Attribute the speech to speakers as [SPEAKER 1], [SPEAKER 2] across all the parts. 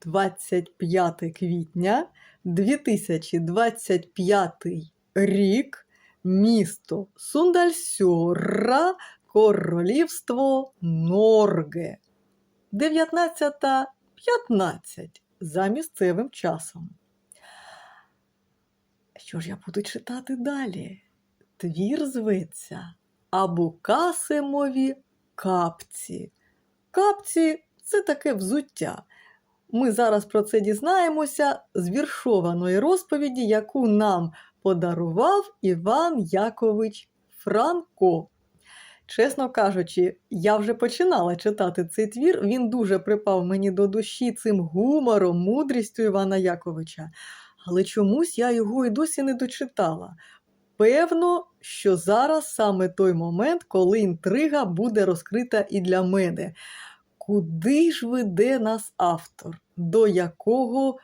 [SPEAKER 1] 25 квітня 2025 рік, місто Сундальсьора, королівство Норге. 19.15 за місцевим часом. Що ж я буду читати далі? Твір зветься Абукасимові капці. Капці це таке взуття. Ми зараз про це дізнаємося з віршованої розповіді, яку нам подарував Іван Якович Франко. Чесно кажучи, я вже починала читати цей твір. Він дуже припав мені до душі цим гумором, мудрістю Івана Яковича. Але чомусь я його і досі не дочитала. Певно, що зараз саме той момент, коли інтрига буде розкрита і для мене. Куди ж веде нас автор? До якого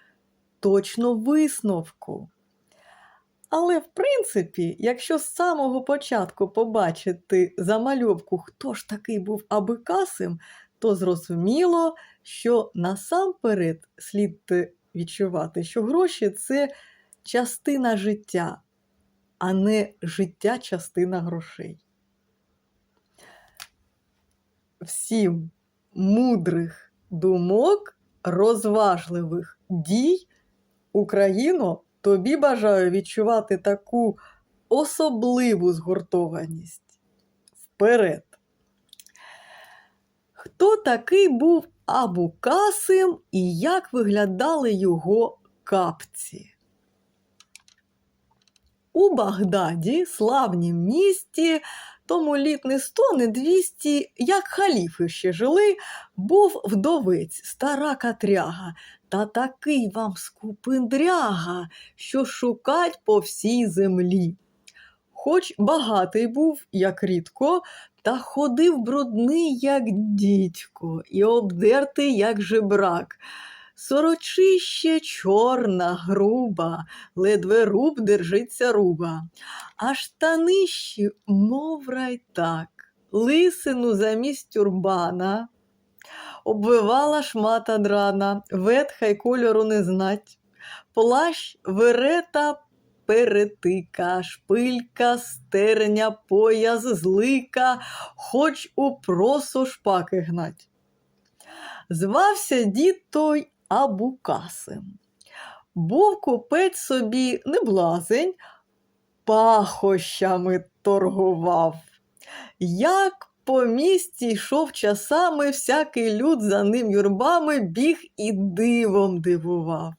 [SPEAKER 1] точно висновку? Але, в принципі, якщо з самого початку побачити замальовку, хто ж такий був Абикасим, то зрозуміло, що насамперед слід відчувати, що гроші це частина життя, а не життя частина грошей. Всім мудрих думок, розважливих дій, Україно, тобі бажаю відчувати таку особливу згуртованість. Вперед! Хто такий був Абу Касим і як виглядали його капці? У Багдаді, славнім місті, тому літ не сто, не двісті, як халіфи ще жили, був вдовець, стара катряга, та такий вам скупиндряга, що шукать по всій землі. Хоч багатий був, як рідко, та ходив брудний, як дідько, і обдертий, як жебрак. Сорочище чорна, груба, ледве руб держиться руба, а штанищі, мов райтак, лисину замість тюрбана, обвивала шмата драна, ветха й кольору не знать, плащ верета перетика, шпилька, стерня, пояс, злика, хоч у просо шпаки гнать. Звався дід той Абукасим. Був купець собі не блазень, пахощами торгував. Як по місті йшов часами, всякий люд за ним юрбами біг і дивом дивував.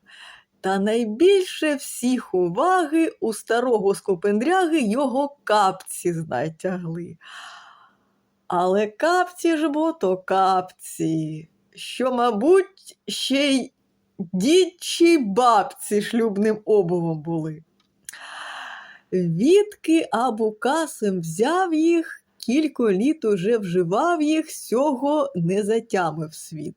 [SPEAKER 1] Та найбільше всіх уваги у старого скопендряги його капці знайтягли. Але капці ж бо то капці, що, мабуть, ще й дідчі бабці шлюбним обувом були. Відки Абу Касим взяв їх, кілько літ уже вживав їх, сього не затямив світ.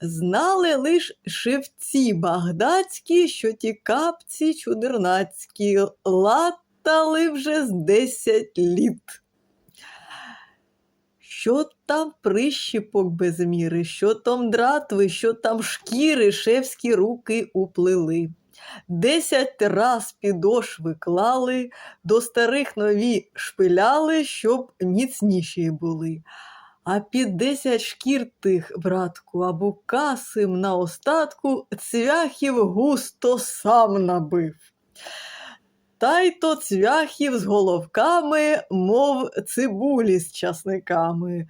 [SPEAKER 1] Знали лиш шевці багдадські, що ті капці чудернацькі латали вже з десять літ. Що там прищіпок без міри, що там дратви, що там шкіри, шевські руки уплили. Десять раз підошви клали, до старих нові шпиляли, щоб міцніші були. А під десять шкір тих, братку, або касим на остатку цвяхів густо сам набив. Та й то цвяхів з головками, мов цибулі з часниками.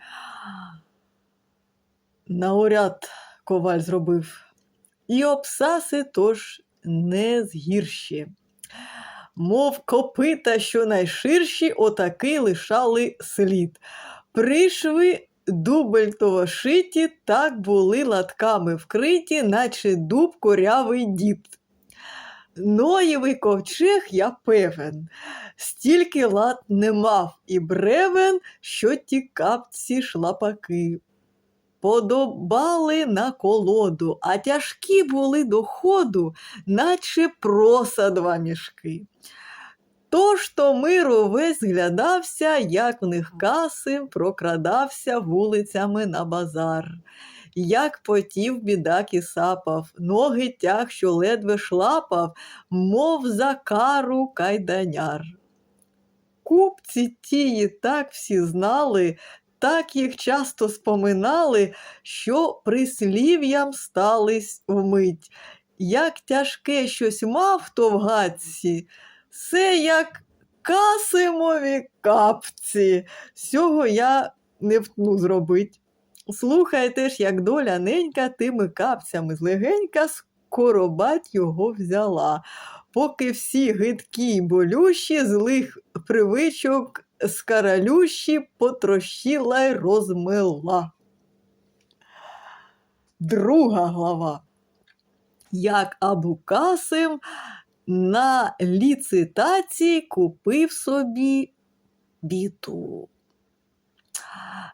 [SPEAKER 1] Науряд коваль зробив. І обсаси тож не згірші. Мов копита, що найширші, отаки лишали слід. Пришви дубельтово шиті, так були латками вкриті, наче дуб корявий дід. Ноєвий ковчег, я певен, стільки лад не мав і бревен, що ті капці шлапаки. Подобали на колоду, а тяжкі були до ходу, наче проса два мішки. Тож то миру весь зглядався, як в них касим прокрадався вулицями на базар. Як потів бідак і сапав, ноги тяг, що ледве шлапав, мов за кару кайданяр. Купці тії так всі знали, так їх часто споминали, що прислів'ям стались вмить. Як тяжке щось мав то в гадці, все як касимові капці. Сього я не втну зробить. Слухайте ж, як доля ненька тими капцями злегенька скоробать його взяла, поки всі гидкі й болющі злих привичок скаралющі потрощила й розмила. Друга глава. Як Абукасим на ліцитації купив собі біту.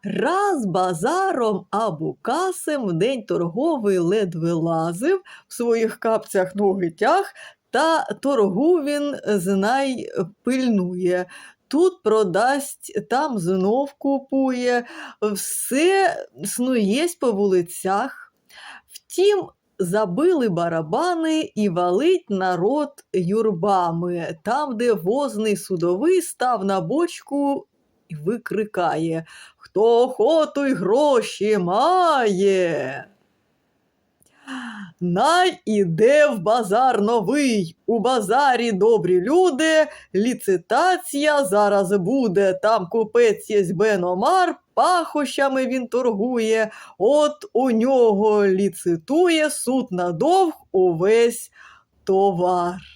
[SPEAKER 1] Раз базаром Абукасим в день торговий ледве лазив, в своїх капцях ноги тяг, та торгу він знай пильнує. Тут продасть, там знов купує, все снуєсть по вулицях. Втім, забили барабани і валить народ юрбами, там, де возний судовий став на бочку і викрикає Хто охоту й гроші має. Най іде в базар новий, у базарі добрі люди, ліцитація зараз буде, там купець є Беномар, пахощами він торгує, от у нього ліцитує суд надовг увесь товар.